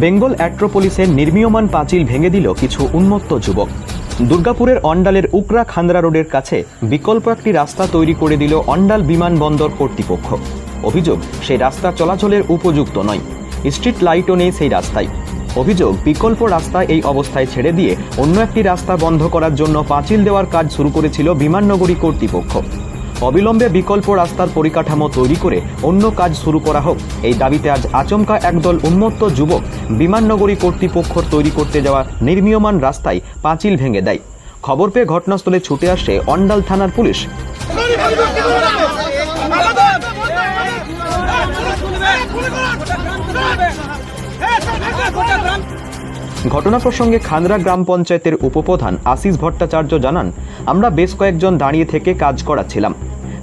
বেঙ্গল অ্যাট্রোপলিসের নির্মীয়মান পাঁচিল ভেঙে দিল কিছু উন্মত্ত যুবক। দুর্গাপুরের অন্ডালের উকরা খান্দ্রা রোডের কাছে বিকল্প একটি রাস্তা তৈরি করে দিল অন্ডাল বিমানবন্দর কর্তৃপক্ষ। অভিযোগ, সেই রাস্তা চলাচলের উপযুক্ত নয়। স্ট্রিট লাইটও নেই সেই রাস্তায়। অভিযোগ, বিকল্প রাস্তা এই অবস্থায় ছেড়ে দিয়ে অন্য একটি রাস্তা বন্ধ করার জন্য পাঁচিল দেওয়ার কাজ শুরু করেছিল বিমাননগরী কর্তৃপক্ষ। অবিলম্বে বিকল্প রাস্তার পরিকাঠামো তৈরি করে অন্য কাজ শুরু করা হোক। এই দাবিতে আজ আচমকা একদল উন্মত্ত যুবক বিমাননগরী কর্তৃপক্ষর তৈরি করতে যাওয়া নির্মীয়মান রাস্তায় পাঁচিল ভেঙে দেয়। খবর পেয়ে ঘটনাস্থলে ছুটে আসে অন্ডাল থানার পুলিশ। ঘটনা প্রসঙ্গে খান্দ্রা গ্রাম পঞ্চায়েতের উপপ্রধান আশিস ভট্টাচার্য জানান, আমরা বেশ কয়েকজন দাঁড়িয়ে থেকে কাজ করাচ্ছিলাম।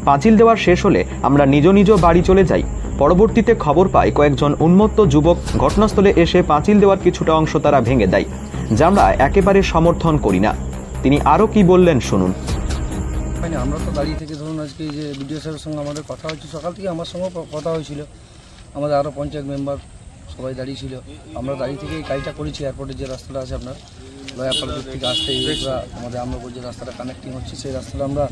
পাঁচিল দেওয়ার শেষ হলে আমরা নিজ নিজ বাড়ি চলে যাই। পরবর্তীতে খবর পাই কয়েকজন উন্মত্ত যুবক ঘটনাস্থলে এসে পাঁচিল দেওয়ার কিছুটা অংশ তারা ভেঙে দেয়, যা আমরা একেবারে সমর্থন করি না। তিনি আরও কি বললেন শুনুন। আমরা তো দাঁড়িয়ে থেকে ধরুন আজকে যে বিডিও সাহেবের সঙ্গে আমাদের কথা হয়েছে, সকাল থেকে আমার সঙ্গেও ক- কথা হয়েছিল। আমাদের আরও পঞ্চায়েত মেম্বার সবাই দাঁড়িয়ে ছিল। আমরা দাঁড়িয়ে থেকে এই কাজটা করেছি এয়ারপোর্টের যে রাস্তাটা আছে আপনার। লয়াপাড়া দিক থেকে আসতে আমরা আমাদের আমরাপুর যে রাস্তাটা কানেক্টিং হচ্ছে সেই রাস্তাটা আমরা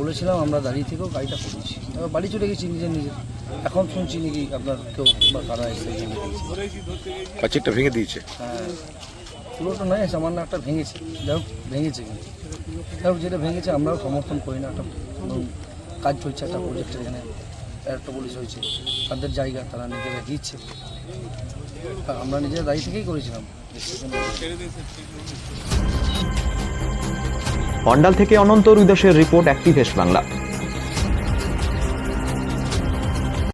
বলেছিলাম আমরা দাঁড়িয়ে থেকেও গাড়িটা করেছি। এবার বাড়ি চলে গেছি নিজের নিজের। এখন শুনছি নাকি আপনার কেউ বা কারা এসে দিয়েছে পাঁচিরটা ভেঙে দিয়েছে। হ্যাঁ পুরোটা নয় সামান্য একটা ভেঙেছে। যাই হোক ভেঙেছে কিন্তু। যাই হোক যেটা ভেঙেছে আমরাও সমর্থন করি না। একটা কাজ চলছে একটা প্রজেক্টের এখানে একটা পুলিশ হয়েছে। তাদের জায়গা তারা নিজেরা দিচ্ছে। আমরা নিজের দায়ী থেকেই করেছিলাম। পন্ডাল থেকে অনন্ত উদাসের রিপোর্ট অ্যাক্টিভেস্ট বাংলা।